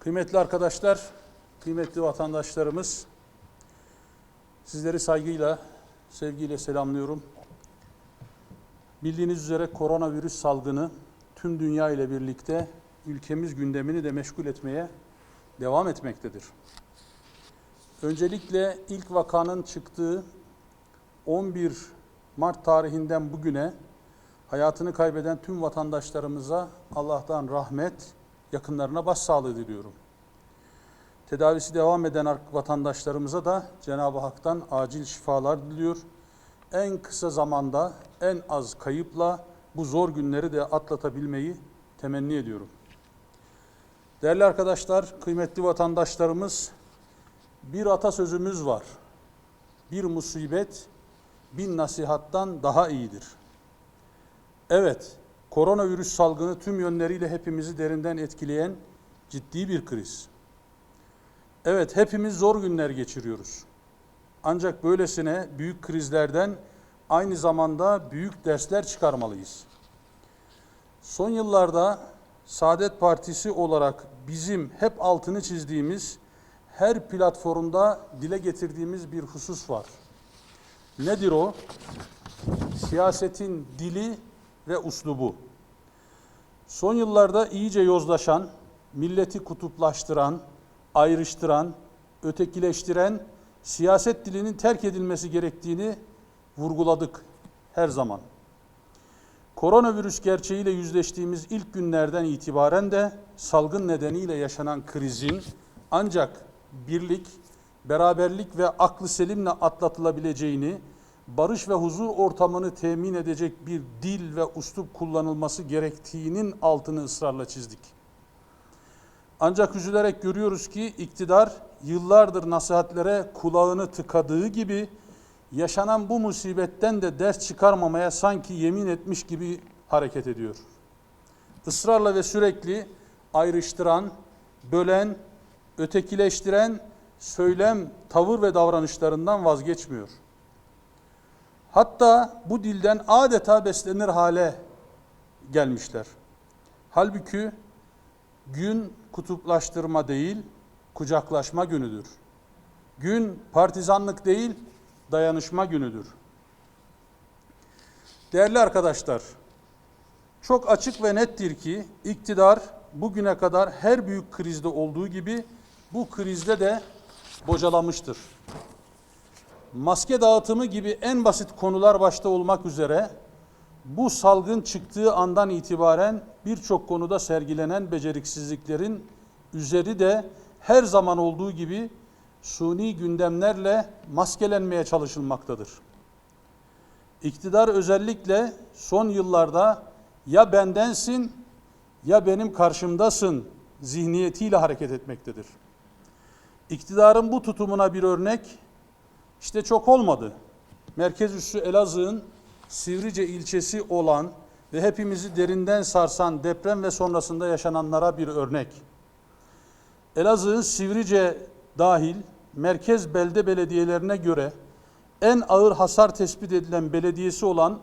Kıymetli arkadaşlar, kıymetli vatandaşlarımız, sizleri saygıyla, sevgiyle selamlıyorum. Bildiğiniz üzere koronavirüs salgını tüm dünya ile birlikte ülkemiz gündemini de meşgul etmeye devam etmektedir. Öncelikle ilk vakanın çıktığı 11 Mart tarihinden bugüne hayatını kaybeden tüm vatandaşlarımıza Allah'tan rahmet, yakınlarına başsağlığı diliyorum. Tedavisi devam eden vatandaşlarımıza da Cenab-ı Hak'tan acil şifalar diliyor. En kısa zamanda, en az kayıpla bu zor günleri de atlatabilmeyi temenni ediyorum. Değerli arkadaşlar, kıymetli vatandaşlarımız, bir atasözümüz var. Bir musibet bin nasihattan daha iyidir. Evet, koronavirüs salgını tüm yönleriyle hepimizi derinden etkileyen ciddi bir kriz. Evet, hepimiz zor günler geçiriyoruz. Ancak böylesine büyük krizlerden aynı zamanda büyük dersler çıkarmalıyız. Son yıllarda Saadet Partisi olarak bizim hep altını çizdiğimiz, her platformda dile getirdiğimiz bir husus var. Nedir o? Siyasetin dili ve uslubu. Son yıllarda iyice yozlaşan, milleti kutuplaştıran, ayrıştıran, ötekileştiren siyaset dilinin terk edilmesi gerektiğini vurguladık her zaman. Koronavirüs gerçeğiyle yüzleştiğimiz ilk günlerden itibaren de salgın nedeniyle yaşanan krizin ancak birlik, beraberlik ve aklı selimle atlatılabileceğini, barış ve huzur ortamını temin edecek bir dil ve uslup kullanılması gerektiğinin altını ısrarla çizdik. Ancak üzülerek görüyoruz ki iktidar yıllardır nasihatlere kulağını tıkadığı gibi yaşanan bu musibetten de ders çıkarmamaya sanki yemin etmiş gibi hareket ediyor. Israrla ve sürekli ayrıştıran, bölen, ötekileştiren söylem, tavır ve davranışlarından vazgeçmiyor. Hatta bu dilden adeta beslenir hale gelmişler. Halbuki gün kutuplaştırma değil, kucaklaşma günüdür. Gün partizanlık değil, dayanışma günüdür. Değerli arkadaşlar, çok açık ve nettir ki iktidar bugüne kadar her büyük krizde olduğu gibi bu krizde de bocalamıştır. Maske dağıtımı gibi en basit konular başta olmak üzere bu salgın çıktığı andan itibaren birçok konuda sergilenen beceriksizliklerin üzeri de her zaman olduğu gibi suni gündemlerle maskelenmeye çalışılmaktadır. İktidar özellikle son yıllarda ya bendensin ya benim karşımdasın zihniyetiyle hareket etmektedir. İktidarın bu tutumuna bir örnek işte çok olmadı. Merkez üssü Elazığ'ın Sivrice ilçesi olan ve hepimizi derinden sarsan deprem ve sonrasında yaşananlara bir örnek. Elazığ'ın Sivrice dahil merkez belde belediyelerine göre en ağır hasar tespit edilen belediyesi olan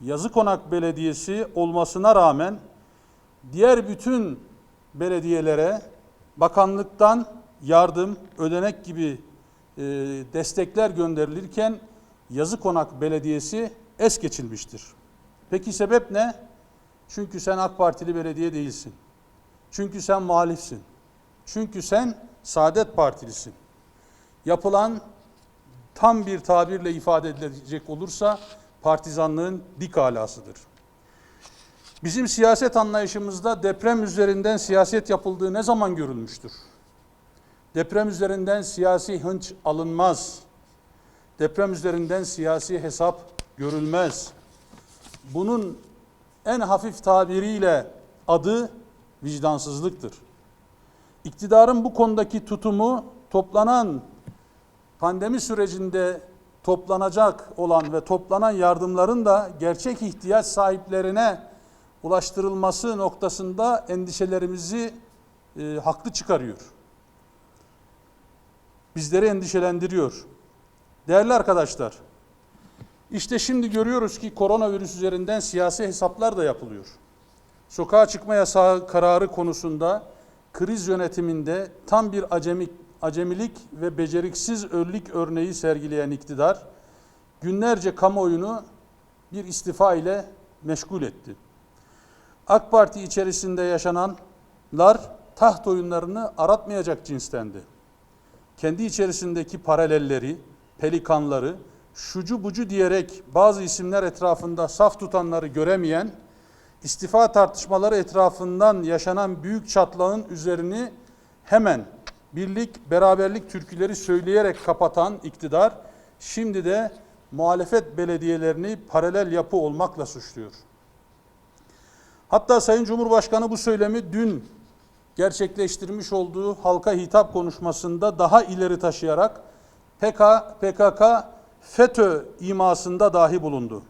Yazıkonak Belediyesi olmasına rağmen diğer bütün belediyelere bakanlıktan yardım, ödenek gibi e, destekler gönderilirken Yazıkonak Belediyesi es geçilmiştir. Peki sebep ne? Çünkü sen AK Partili belediye değilsin. Çünkü sen muhalifsin. Çünkü sen Saadet Partilisin. Yapılan tam bir tabirle ifade edilecek olursa partizanlığın dik alasıdır. Bizim siyaset anlayışımızda deprem üzerinden siyaset yapıldığı ne zaman görülmüştür? Deprem üzerinden siyasi hınç alınmaz. Deprem üzerinden siyasi hesap görülmez. Bunun en hafif tabiriyle adı vicdansızlıktır. İktidarın bu konudaki tutumu toplanan pandemi sürecinde toplanacak olan ve toplanan yardımların da gerçek ihtiyaç sahiplerine ulaştırılması noktasında endişelerimizi e, haklı çıkarıyor. Bizleri endişelendiriyor. Değerli arkadaşlar, işte şimdi görüyoruz ki koronavirüs üzerinden siyasi hesaplar da yapılıyor. Sokağa çıkma yasağı kararı konusunda kriz yönetiminde tam bir acemi, acemilik ve beceriksiz örlük örneği sergileyen iktidar, günlerce kamuoyunu bir istifa ile meşgul etti. AK Parti içerisinde yaşananlar taht oyunlarını aratmayacak cinstendi. Kendi içerisindeki paralelleri, pelikanları, şucu bucu diyerek bazı isimler etrafında saf tutanları göremeyen, istifa tartışmaları etrafından yaşanan büyük çatlağın üzerini hemen birlik, beraberlik türküleri söyleyerek kapatan iktidar, şimdi de muhalefet belediyelerini paralel yapı olmakla suçluyor. Hatta Sayın Cumhurbaşkanı bu söylemi dün gerçekleştirmiş olduğu halka hitap konuşmasında daha ileri taşıyarak PK, PKK FETÖ imasında dahi bulundu.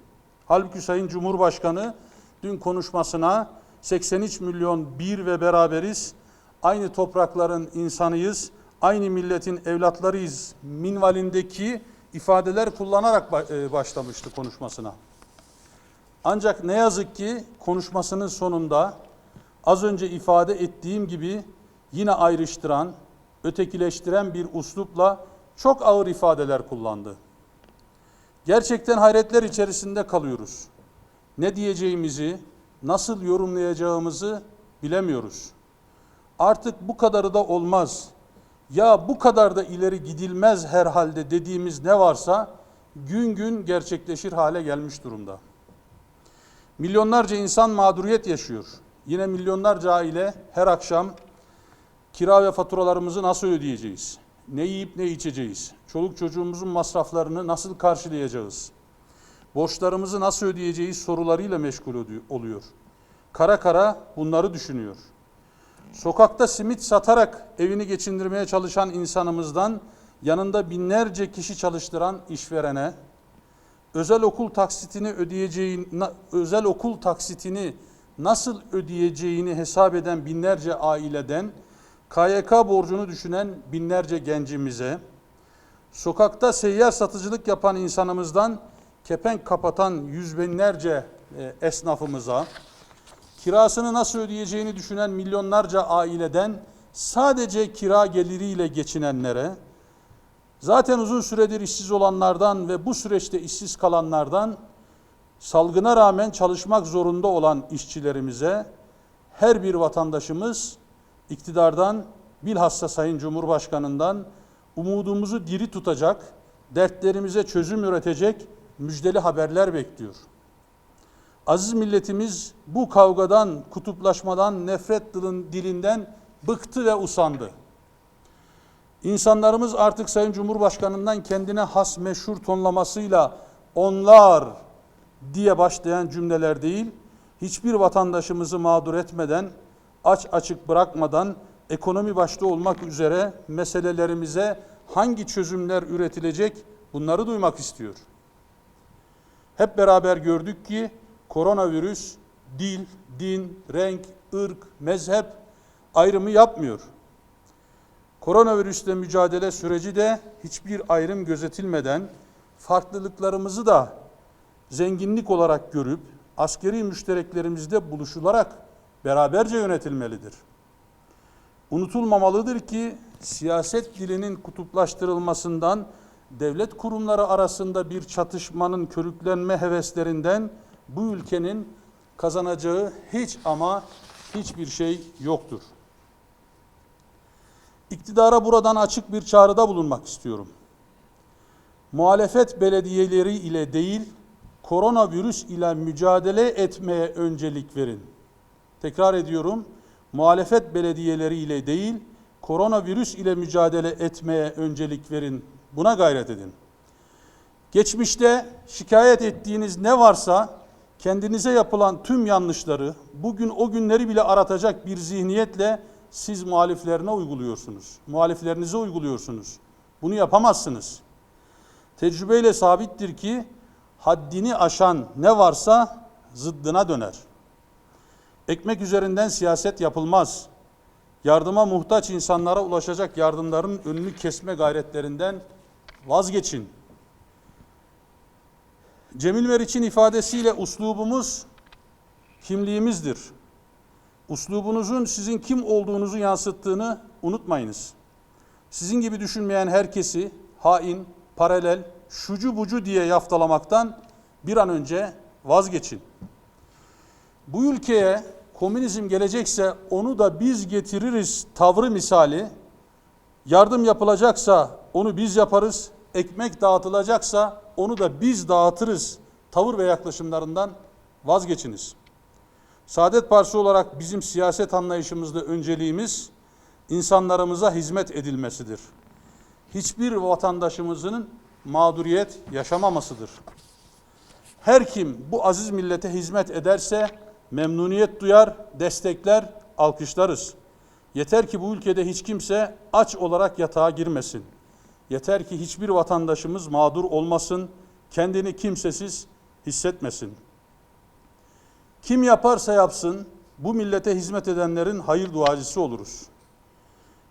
Halbuki Sayın Cumhurbaşkanı dün konuşmasına 83 milyon bir ve beraberiz, aynı toprakların insanıyız, aynı milletin evlatlarıyız minvalindeki ifadeler kullanarak e, başlamıştı konuşmasına. Ancak ne yazık ki konuşmasının sonunda az önce ifade ettiğim gibi yine ayrıştıran, ötekileştiren bir uslupla çok ağır ifadeler kullandı. Gerçekten hayretler içerisinde kalıyoruz. Ne diyeceğimizi, nasıl yorumlayacağımızı bilemiyoruz. Artık bu kadarı da olmaz. Ya bu kadar da ileri gidilmez herhalde dediğimiz ne varsa gün gün gerçekleşir hale gelmiş durumda. Milyonlarca insan mağduriyet yaşıyor. Yine milyonlarca aile her akşam kira ve faturalarımızı nasıl ödeyeceğiz? Ne yiyip ne içeceğiz? Çoluk çocuğumuzun masraflarını nasıl karşılayacağız? Borçlarımızı nasıl ödeyeceğiz sorularıyla meşgul oluyor. Kara kara bunları düşünüyor. Sokakta simit satarak evini geçindirmeye çalışan insanımızdan yanında binlerce kişi çalıştıran işverene, özel okul taksitini ödeyeceğin özel okul taksitini nasıl ödeyeceğini hesap eden binlerce aileden KYK borcunu düşünen binlerce gencimize sokakta seyyar satıcılık yapan insanımızdan kepenk kapatan yüz binlerce e, esnafımıza kirasını nasıl ödeyeceğini düşünen milyonlarca aileden sadece kira geliriyle geçinenlere Zaten uzun süredir işsiz olanlardan ve bu süreçte işsiz kalanlardan salgına rağmen çalışmak zorunda olan işçilerimize her bir vatandaşımız iktidardan bilhassa Sayın Cumhurbaşkanı'ndan umudumuzu diri tutacak, dertlerimize çözüm üretecek müjdeli haberler bekliyor. Aziz milletimiz bu kavgadan, kutuplaşmadan, nefret dilin- dilinden bıktı ve usandı. İnsanlarımız artık Sayın Cumhurbaşkanı'ndan kendine has meşhur tonlamasıyla onlar diye başlayan cümleler değil, hiçbir vatandaşımızı mağdur etmeden, aç açık bırakmadan, ekonomi başta olmak üzere meselelerimize hangi çözümler üretilecek bunları duymak istiyor. Hep beraber gördük ki koronavirüs dil, din, renk, ırk, mezhep ayrımı yapmıyor. Koronavirüsle mücadele süreci de hiçbir ayrım gözetilmeden farklılıklarımızı da zenginlik olarak görüp askeri müştereklerimizde buluşularak beraberce yönetilmelidir. Unutulmamalıdır ki siyaset dilinin kutuplaştırılmasından devlet kurumları arasında bir çatışmanın körüklenme heveslerinden bu ülkenin kazanacağı hiç ama hiçbir şey yoktur. İktidara buradan açık bir çağrıda bulunmak istiyorum. Muhalefet belediyeleri ile değil, koronavirüs ile mücadele etmeye öncelik verin. Tekrar ediyorum, muhalefet belediyeleri ile değil, koronavirüs ile mücadele etmeye öncelik verin. Buna gayret edin. Geçmişte şikayet ettiğiniz ne varsa kendinize yapılan tüm yanlışları bugün o günleri bile aratacak bir zihniyetle siz muhaliflerine uyguluyorsunuz. Muhaliflerinize uyguluyorsunuz. Bunu yapamazsınız. Tecrübeyle sabittir ki haddini aşan ne varsa zıddına döner. Ekmek üzerinden siyaset yapılmaz. Yardıma muhtaç insanlara ulaşacak yardımların önünü kesme gayretlerinden vazgeçin. Cemil Meriç'in ifadesiyle uslubumuz kimliğimizdir. Uslubunuzun sizin kim olduğunuzu yansıttığını unutmayınız. Sizin gibi düşünmeyen herkesi hain, paralel, şucu bucu diye yaftalamaktan bir an önce vazgeçin. Bu ülkeye komünizm gelecekse onu da biz getiririz tavrı misali, yardım yapılacaksa onu biz yaparız, ekmek dağıtılacaksa onu da biz dağıtırız tavır ve yaklaşımlarından vazgeçiniz. Saadet Partisi olarak bizim siyaset anlayışımızda önceliğimiz insanlarımıza hizmet edilmesidir. Hiçbir vatandaşımızın mağduriyet yaşamamasıdır. Her kim bu aziz millete hizmet ederse memnuniyet duyar, destekler, alkışlarız. Yeter ki bu ülkede hiç kimse aç olarak yatağa girmesin. Yeter ki hiçbir vatandaşımız mağdur olmasın, kendini kimsesiz hissetmesin. Kim yaparsa yapsın bu millete hizmet edenlerin hayır duacısı oluruz.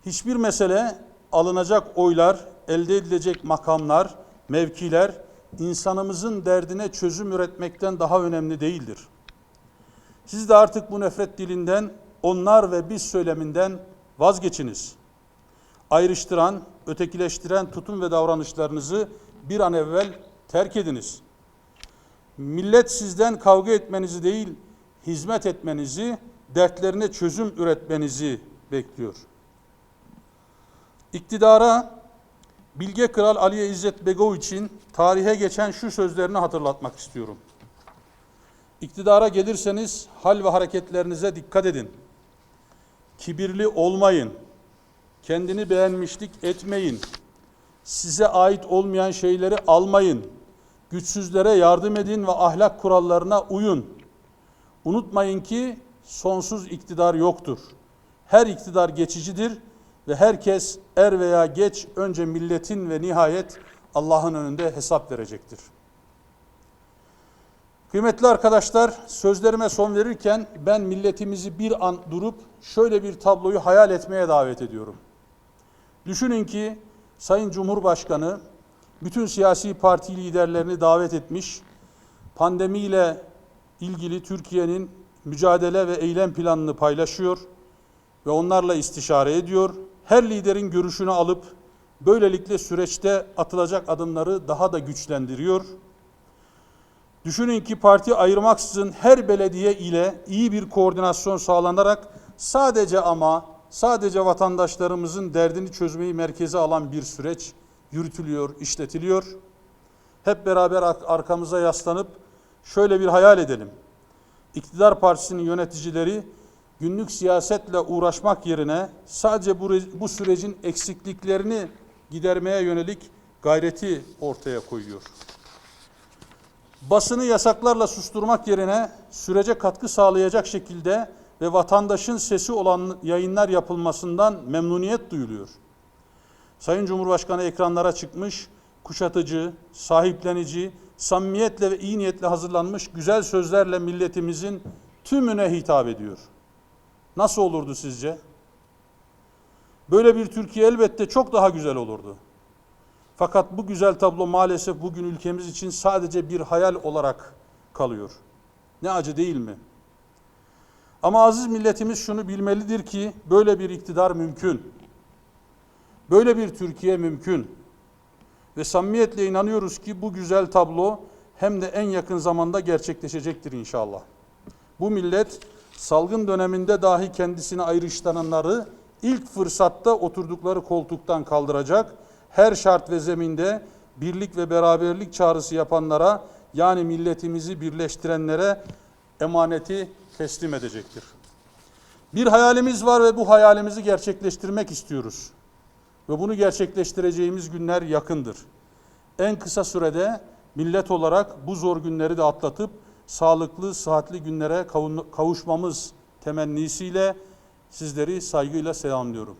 Hiçbir mesele alınacak oylar, elde edilecek makamlar, mevkiler insanımızın derdine çözüm üretmekten daha önemli değildir. Siz de artık bu nefret dilinden, onlar ve biz söyleminden vazgeçiniz. Ayrıştıran, ötekileştiren tutum ve davranışlarınızı bir an evvel terk ediniz. Millet sizden kavga etmenizi değil, hizmet etmenizi, dertlerine çözüm üretmenizi bekliyor. İktidara Bilge Kral Aliye İzzet Begov için tarihe geçen şu sözlerini hatırlatmak istiyorum. İktidara gelirseniz hal ve hareketlerinize dikkat edin. Kibirli olmayın. Kendini beğenmişlik etmeyin. Size ait olmayan şeyleri almayın. Güçsüzlere yardım edin ve ahlak kurallarına uyun. Unutmayın ki sonsuz iktidar yoktur. Her iktidar geçicidir ve herkes er veya geç önce milletin ve nihayet Allah'ın önünde hesap verecektir. Kıymetli arkadaşlar, sözlerime son verirken ben milletimizi bir an durup şöyle bir tabloyu hayal etmeye davet ediyorum. Düşünün ki Sayın Cumhurbaşkanı bütün siyasi parti liderlerini davet etmiş, pandemiyle ilgili Türkiye'nin mücadele ve eylem planını paylaşıyor ve onlarla istişare ediyor. Her liderin görüşünü alıp böylelikle süreçte atılacak adımları daha da güçlendiriyor. Düşünün ki parti ayırmaksızın her belediye ile iyi bir koordinasyon sağlanarak sadece ama sadece vatandaşlarımızın derdini çözmeyi merkeze alan bir süreç yürütülüyor, işletiliyor. Hep beraber arkamıza yaslanıp şöyle bir hayal edelim. İktidar partisinin yöneticileri günlük siyasetle uğraşmak yerine sadece bu, bu sürecin eksikliklerini gidermeye yönelik gayreti ortaya koyuyor. Basını yasaklarla susturmak yerine sürece katkı sağlayacak şekilde ve vatandaşın sesi olan yayınlar yapılmasından memnuniyet duyuluyor. Sayın Cumhurbaşkanı ekranlara çıkmış, kuşatıcı, sahiplenici, samimiyetle ve iyi niyetle hazırlanmış güzel sözlerle milletimizin tümüne hitap ediyor. Nasıl olurdu sizce? Böyle bir Türkiye elbette çok daha güzel olurdu. Fakat bu güzel tablo maalesef bugün ülkemiz için sadece bir hayal olarak kalıyor. Ne acı değil mi? Ama aziz milletimiz şunu bilmelidir ki böyle bir iktidar mümkün. Böyle bir Türkiye mümkün. Ve samimiyetle inanıyoruz ki bu güzel tablo hem de en yakın zamanda gerçekleşecektir inşallah. Bu millet salgın döneminde dahi kendisini ayrıştıranları ilk fırsatta oturdukları koltuktan kaldıracak. Her şart ve zeminde birlik ve beraberlik çağrısı yapanlara yani milletimizi birleştirenlere emaneti teslim edecektir. Bir hayalimiz var ve bu hayalimizi gerçekleştirmek istiyoruz. Ve bunu gerçekleştireceğimiz günler yakındır. En kısa sürede millet olarak bu zor günleri de atlatıp sağlıklı, sıhhatli günlere kavuşmamız temennisiyle sizleri saygıyla selamlıyorum.